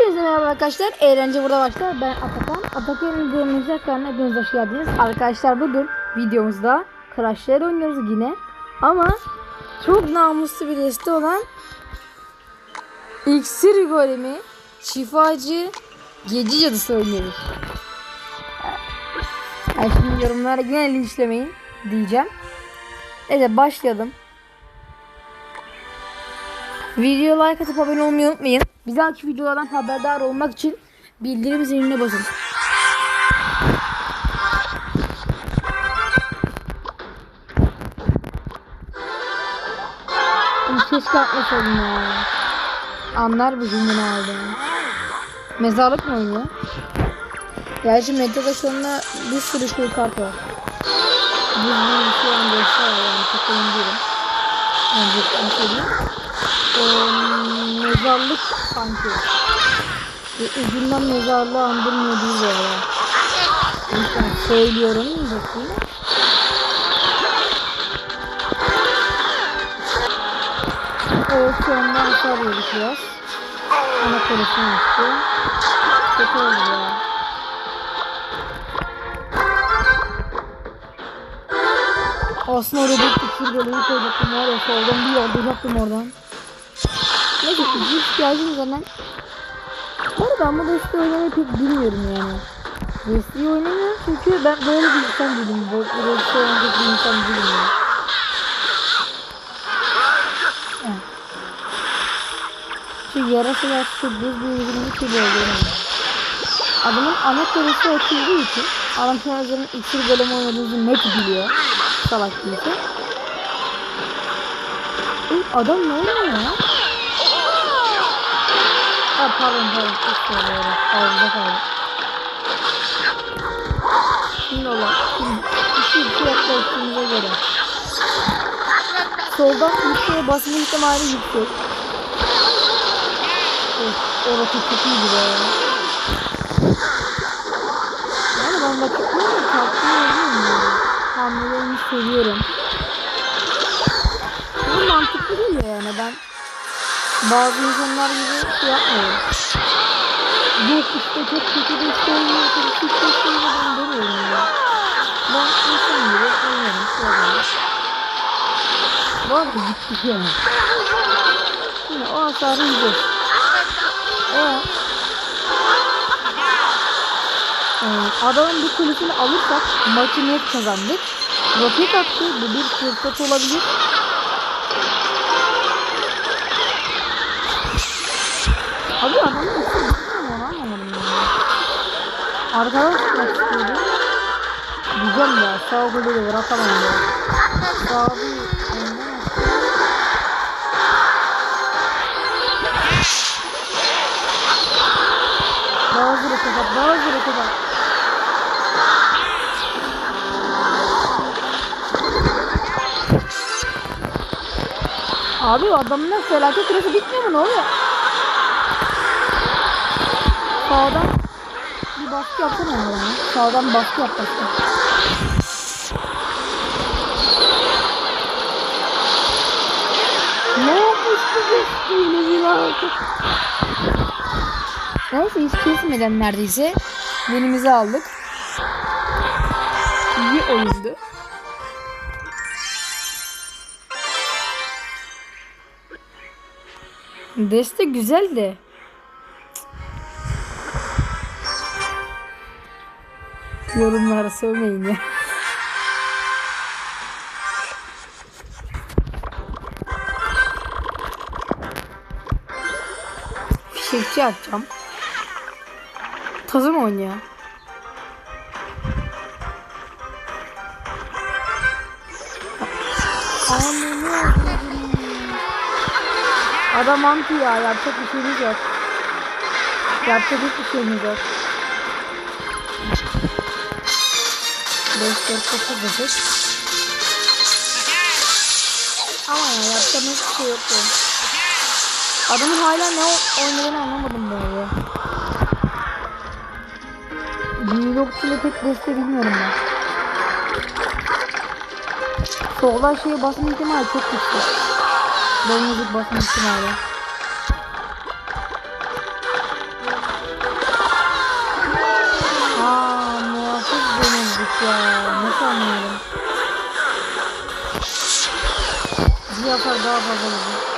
Hepinize merhaba arkadaşlar. Eğlence burada başlar. Ben Atakan. Atakan'ın videomuzda kanalına hepiniz hoş geldiniz. Arkadaşlar bugün videomuzda Crash oynuyoruz yine. Ama çok namuslu bir deste olan İksir golemi şifacı gece cadısı oynuyoruz. Yani şimdi yorumlara yine linçlemeyin diyeceğim. Evet başlayalım. Video like atıp abone olmayı unutmayın. Bir dahaki videolardan haberdar olmak için bildirim ziline basın. Ses kalkmasın ya. Anlar bu cümle aldı. Mezarlık mı oynuyor? Gerçi anda bir sürü şey kart var. Bir bir şey var yani çok emin değilim. Önce bir şey diyeyim. Mezarlık sanki. Bir ucundan mezarlığı andırmıyor değil ya. Lütfen söylüyorum bakayım. Anda hasar yedik biraz. Ana kolesini açtı. Kötü oldu ya. Aslında oraya bir küçük bölümü koyacaktım var ya soldan bir yordacaktım oradan. Neyse ikinci ihtiyacım zaten. Bu arada ama Desti oynamayı pek bilmiyorum yani. Desti'yi oynamıyorum çünkü ben böyle bir insan değilim. Böyle Desti oynayacak bir insan değilim yani. Evet. Şu yarasalar çok düz bir gibi oluyor. Adamın ana koresi açıldığı için adam Fenerbahçe'nin iksir golemi oynadığınızı net biliyor. Salak değilse. Oğlum adam ne oluyor ya? Ha pardon pardon çok söylüyorum. Ağzımda kaldı. Şimdi olan. İki iki yaklaştığımıza göre. Soldan yükseğe basma ihtimali yüksek. Of, orası çok iyiydi be. Yani ben vakitlerini tatmin ediyorum ya. Hamlelerini seviyorum. Bu mantıklı değil yani ben bazı insanlar gibi şey yapmıyorum. Yok işte çok kötü bir şey oynuyor, çok bir şey oynuyor ben demiyorum ya. Ben insan gibi oynuyorum, sıradan. Bu arada gitti yani. Şimdi o hasarı yiyeceğiz. Eğer ee, adamın bir kulesini alırsak maçı net kazandık. Roket attı. Bu bir fırsat olabilir. Abi adamın ismi bitmiyor mu anlamadım ya. Arkadan çıkmak istiyordu. Diyeceğim ya sağ kolu da bırakamam ya. Sağ bir. Daha hızlı roket at, daha hızlı roket at. Abi adamın felaket süresi bitmiyor mu ne oluyor? Sağdan bir baskı yapsana ya. Sağdan baskı yap baskı. Ne yapmıştı bu yine bir. Neyse hiç kesmeden neredeyse elimize aldık. İyi oyundu. Deste güzel de. Yorumlara sövmeyin ya. Fişekçi atacağım. Tazı mı oynuyor? Adam anti ya yapacak bir şeyimiz yok. Yapacak hiçbir şeyimiz yok. 5 4 9 9 Ama ya yapacak hiçbir şey yok ya. Adamın hala ne oynadığını anlamadım bu arada. Büyülokçuyla tek deste bilmiyorum ben. Soldan şeye basma ihtimali çok güçlü. Boynuzluk basma ihtimali. Ya. Nasıl anlıyorum? Bir hasar daha fazla olacak.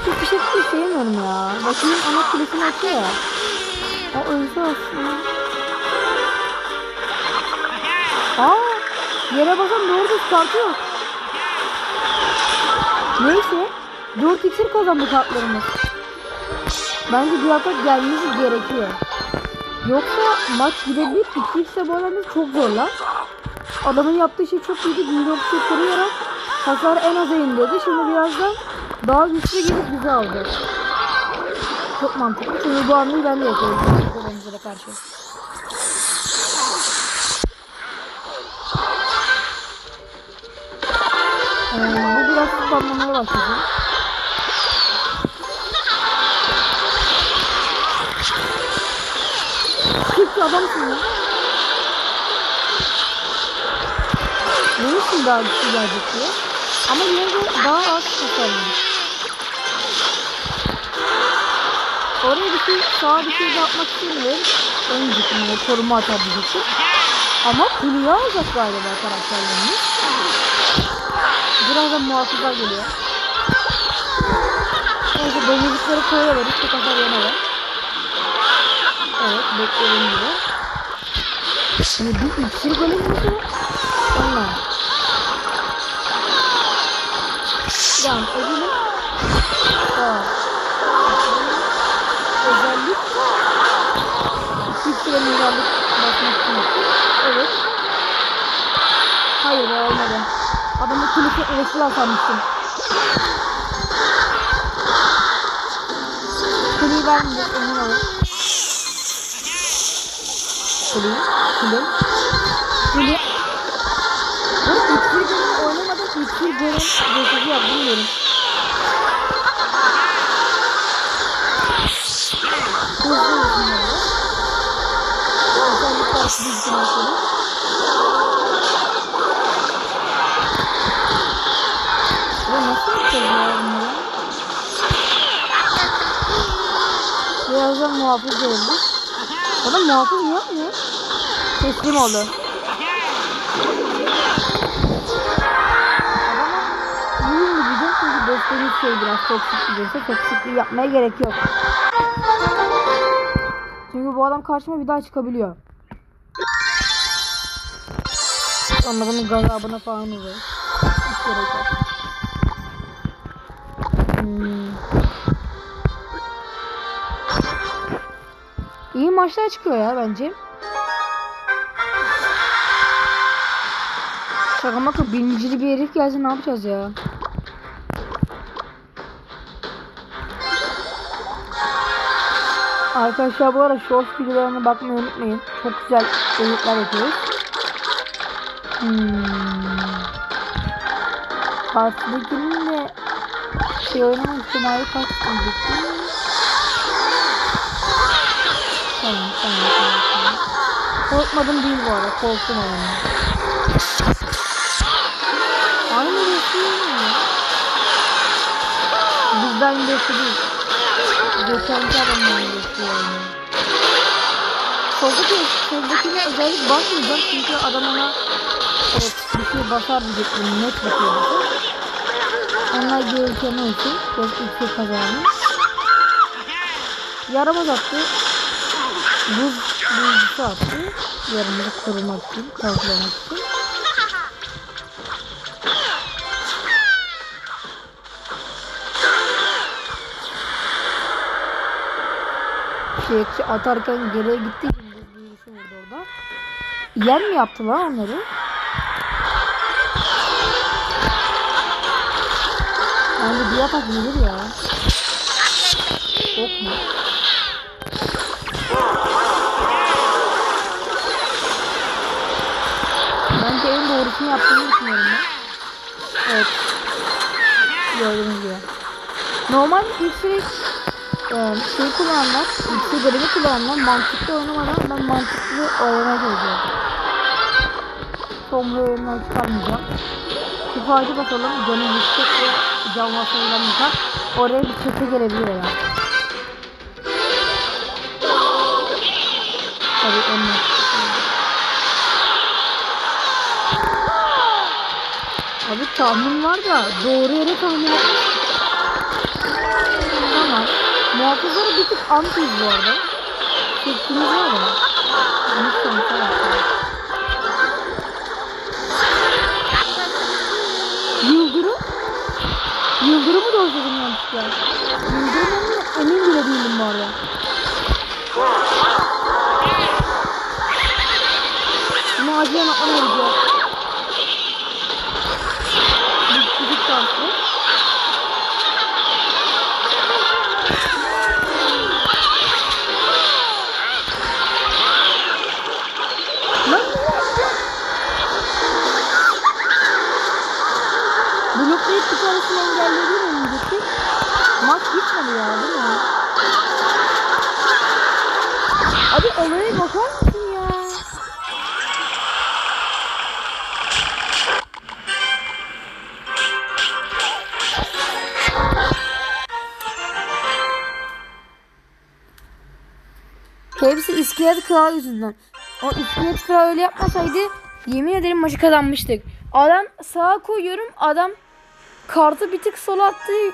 Hiçbir şey hiç sevmiyorum ya. Bakayım ana kulesini açıyor ya. O ölse aslında. Aa, yere basan doğru düz çıkartıyor. Neyse. 4 iksir kazandı kartlarımız. Bence hafta gelmesi gerekiyor. Yoksa maç gidebilir. 2 iksir bu arada çok zor lan. Adamın yaptığı şey çok iyiydi. Büyülü okçu kırıyarak hasar en aza indirdi. Şimdi birazdan daha güçlü gelip bizi aldı. Çok mantıklı. Çünkü bu hamleyi ben de yapıyorum. Kullanıcılara karşı. Ee, bu biraz spamlamaya başladı. Adamsın ya. Demiştim daha güçlü gelecek diye. Ama yine de daha az tasarlı. Oraya bir şey, sağa bir şey de atmak istemiyorum. Ön dikimine koruma atar diyecektim. Ama kuleyi alacak galiba karakterlerimiz. Birazdan muhafızlar geliyor. Neyse domuzlukları koyuyorlar. Hiç kadar yemeler. Evet beklediğim gibi. Şimdi bir iksir golü mü? Onlar. Devam edelim. Aa. Özellik. İksire mimarlık için. Evet. Hayır olmadı. Adamın kulüsü ulaşılan sanmıştım. Kuleyi vermeyecek emin olun. Kuleyi. Kule. Kule. Bu iksir golü oynamadan iksir golü geçici yap bilmiyorum. Hızlı hızlı. Özellikle ya bunları? Birazdan muhafız geldi. Adam muhafız mı yapmıyor? Teslim. Adama uyum mu diyeceğim çünkü dostluğumuz şey biraz toksik gidiyorsa toksikliği yapmaya gerek yok. Çünkü bu adam karşıma bir daha çıkabiliyor. Bunun gazabına falan oluyor. Hiç gerek yok. Hmm. İyi maçlar çıkıyor ya bence. Şaka maka birincili bir herif gelse ne yapacağız ya? Arkadaşlar bu arada short videolarına bakmayı unutmayın. Çok güzel editler yapıyoruz. Hmm. Karşıdakinin de şey oynama ihtimali kaç diyecektim. Tamam tamam tamam. tamam. Korkmadım değil bu arada. Korktum oyunu. Değil. Geçenki adamın birisi yani. Soldaki, soldakine özellik basmayacağım çünkü adam ona evet bir şey basar diyecektim net bir şey basar. Onlar görürken olsun. Biraz yüksek kazandı. Yaramaz attı. Buz buzcusu attı. Yarımızı korumak için, karşılamak için. Şey atarken geriye gitti. Buz büyüsü vurdu orada. Yer mi yaptı lan onları? Bence bir yapak gelir ya. Ok mu? Bence en doğrusunu yaptığını düşünüyorum ben. Evet. Gördüğünüz gibi. Normal ilk şey, e, şey şey bölümü kullananlar mantıklı oynamadan ben mantıklı oynamaya çalışıyorum. Tomru oyundan çıkarmayacağım. Şifacı basalım. Canı yüksek ve can vasıflarından Oraya bir çete gelebilir ya. Tabii mantıklısı. Abi tahmin var da doğru yere tahmin etmek. Tamam. Muhafızları bir tık antiyiz bu arada. Tepkimiz var. Bunu sonuçta yapalım. Yıldırım? Yıldırımı da özledim yanlışlıkla. Yıldırım emin, bile değilim bu arada. Bunu acilen atmam iskelet kral yüzünden. O iskelet kral öyle yapmasaydı yemin ederim maçı kazanmıştık. Adam sağa koyuyorum adam kartı bir tık sola attığı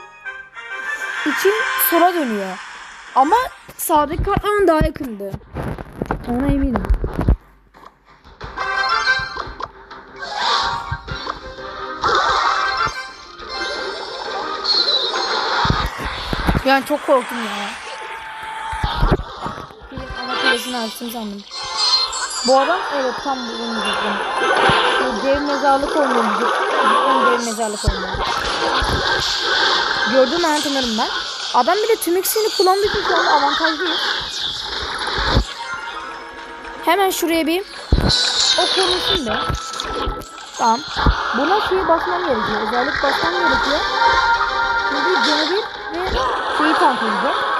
için sola dönüyor. Ama sağdaki kartların daha yakındı. Ona eminim. Yani çok korktum ya. Kulesini açtım sandım. Bu adam evet tam bunu diyecektim. Şu dev mezarlık oynuyor diyecektim. Dev mezarlık oynuyor. Gördüğüm an tanırım ben. Adam bir de tüm kullandığı için şu anda avantajlıyız. Hemen şuraya bir o konulsun be. Tamam. Buna şeyi basmam gerekiyor. Özellik basmam gerekiyor. Çünkü canı bir ve şeyi tank edecek.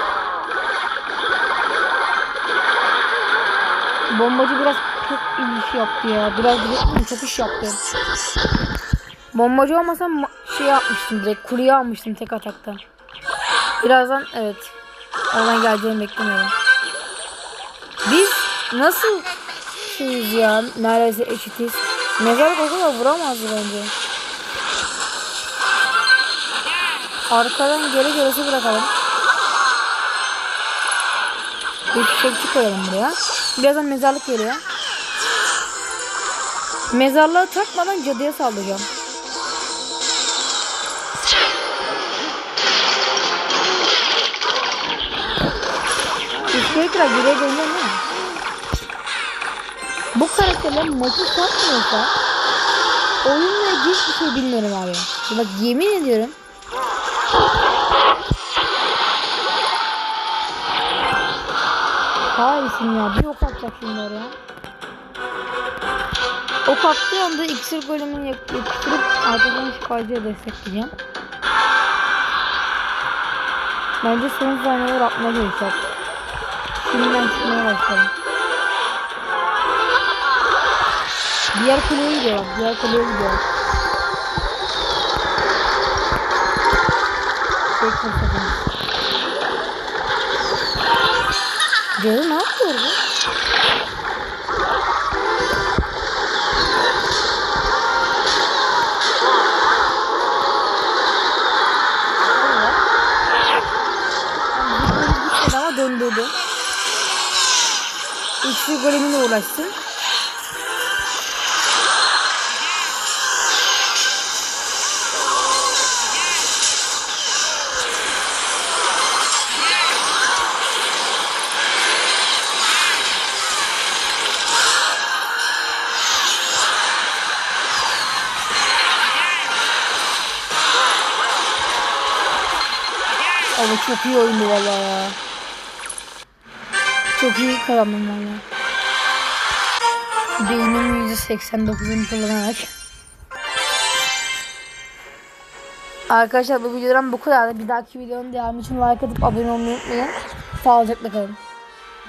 Bombacı biraz çok iyi iş yaptı ya. Biraz direkt çok iş yaptı. Bombacı olmasam ma- şey yapmıştım direkt. Kuleyi almıştım tek atakta. Birazdan evet. Oradan geleceğini beklemiyorum. Biz nasıl şeyiz ya? Neredeyse eşitiz. Mezarlık o kadar vuramazdı bence. Arkadan geri gerisi bırakalım. Bir çiçekçi koyalım buraya. Birazdan mezarlık geliyor. Mezarlığı takmadan cadıya saldıracağım. İskeletler geriye dönüyor değil mi? Bu karakterler maçı satmıyorsa oyunla ilgili hiçbir şey bilmiyorum abi. Bak yemin ediyorum. Kahretsin ya bir ok atacak şimdi oraya. Ok attığı anda iksir bölümünü yak- yapıştırıp arkadan şifacıya destekleyeceğim. Bence son saniyeler atmaya çalışacak. Şimdiden çıkmaya başladım. Diğer kuleye gidiyor bak. Diğer kuleye gidiyor. Tek fırsatımız. Cadı ne yapıyor bu? Gitmedi ama döndürdü. Üçlü golemine uğraşsın. Ama çok iyi oyundu valla ya. Çok iyi kazandım valla. Beynimin %89'unu kullanarak. Arkadaşlar bu videodan bu kadar. Bir dahaki videonun devamı için like atıp abone olmayı unutmayın. Sağlıcakla kalın.